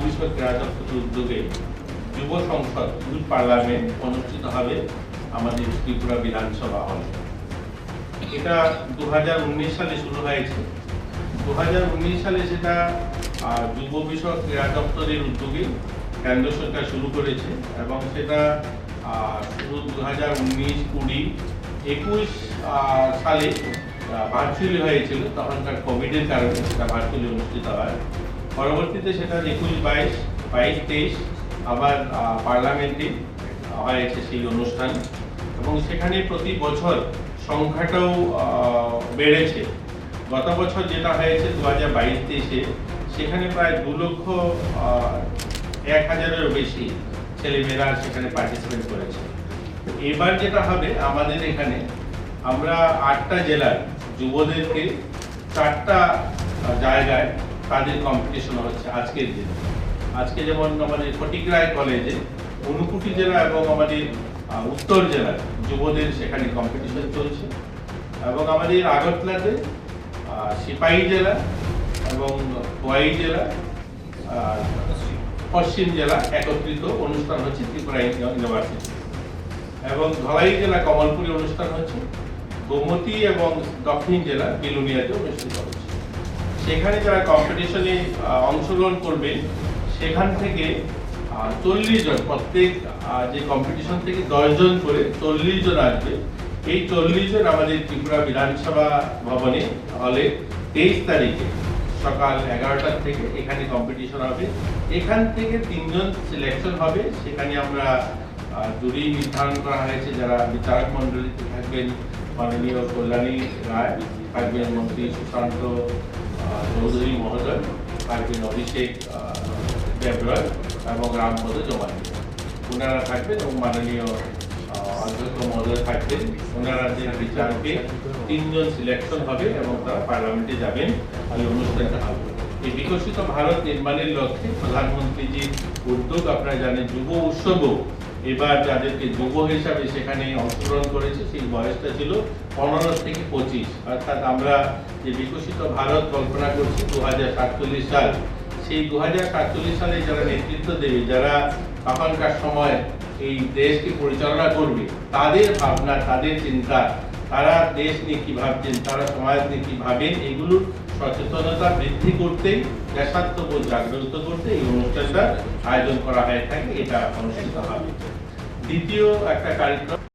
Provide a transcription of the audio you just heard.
ভবিষ্যৎ ক্রীড়া দপ্তরের উদ্যোগে যুব সংসদ ফুল পার্লামেন্ট অনুষ্ঠিত হবে আমাদের ত্রিপুরা বিধানসভা হল। এটা দু সালে শুরু হয়েছে। দু সালে সেটা যুব বিষয়ক ক্রীড়া দপ্তরের উদ্যোগে কেন্দ্র সরকার শুরু করেছে এবং সেটা শুরু দু হাজার উনিশ কুড়ি একুশ সালে ভার্চুয়ালি হয়েছিল। তখনকার কোভিডের কারণে সেটা ভার্চুয়ালি অনুষ্ঠিত হয়। পরবর্তীতে সেটা একুশ বাইশ বাইশ তেইশ আবার পার্লামেন্টে হয়েছে সেই অনুষ্ঠান। এবং সেখানে প্রতি বছর সংখ্যাটাও বেড়েছে। গত বছর যেটা হয়েছে দু হাজার বাইশ তেইশে, সেখানে প্রায় দু লক্ষ এক হাজারেরও বেশি ছেলেমেয়েরা সেখানে পার্টিসিপেট করেছে। এবার যেটা হবে আমাদের এখানে, আমরা আটটা জেলার যুবদেরকে চারটা জায়গায় তাদের কম্পিটিশন হচ্ছে আজকের দিনে। আজকে যেমন আমাদের ফটিকরায় কলেজে ঊনকুটি জেলা এবং আমাদের উত্তর জেলার যুবদের সেখানে কম্পিটিশন চলছে। এবং আমাদের আগরতলাতে সিপাহী জেলা এবং খোয়াই জেলা পশ্চিম জেলা একত্রিত অনুষ্ঠান হচ্ছে ত্রিপুরা ইউনিভার্সিটি এবং ধলাই জেলা কমলপুরে অনুষ্ঠান হচ্ছে। গোমতী এবং দক্ষিণ জেলা বিলুনিয়াতে অনুষ্ঠিত হচ্ছে। সেখানে যারা কম্পিটিশনে অংশগ্রহণ করবেন সেখান থেকে চল্লিশ জন, প্রত্যেক যে কম্পিটিশন থেকে দশ জন করে চল্লিশ জন আসবে। এই চল্লিশ জন আমাদের ত্রিপুরা বিধানসভা ভবনে হলে তেইশ তারিখে সকাল এগারোটার থেকে এখানে কম্পিটিশন হবে। এখান থেকে তিনজন সিলেকশন হবে। সেখানে আমরা জুরি নির্ধারণ করা হয়েছে। যারা বিচারক মন্ডলীতে থাকবেন মাননীয় কল্যাণী রায় থাকবেন মন্ত্রী সুশান্ত চৌধুরী মহোদয় থাকবেন অভিষেক দেবরয় এবং রামপদ জমানি ওনারা থাকবেন এবং মাননীয় অধ্যক্ষ মহোদয় থাকবেন। ওনারা যে বিচারকে তিনজন সিলেকশন হবে এবং তারা পার্লামেন্টে যাবেন এই অনুষ্ঠানটা হবে। এই বিকশিত ভারত নির্মাণের লক্ষ্যে প্রধানমন্ত্রীজির উদ্যোগ, আপনারা জানেন, যুব উৎসবও এবার যাদেরকে যুব হিসাবে সেখানে অংশগ্রহণ করেছে, সেই বয়সটা ছিল পনেরো থেকে পঁচিশ। অর্থাৎ আমরা যে বিকশিত ভারত কল্পনা করছি দু সাল, সেই দু সালে যারা নেতৃত্ব দেবে, যারা তখনকার সময় এই দেশকে পরিচালনা করবে, তাদের ভাবনা, তাদের চিন্তা তারা দেশ নিয়ে কি ভাবছেন, তারা সমাজ নিয়ে কি ভাবেন এগুলোর সচেতনতা বৃদ্ধি করতে, দেশাত্মবোধ জাগ্রত করতে এই অনুষ্ঠানটা আয়োজন করা হয়ে থাকে, এটা অনুষ্ঠিত হবে। দ্বিতীয় একটা কার্যক্রম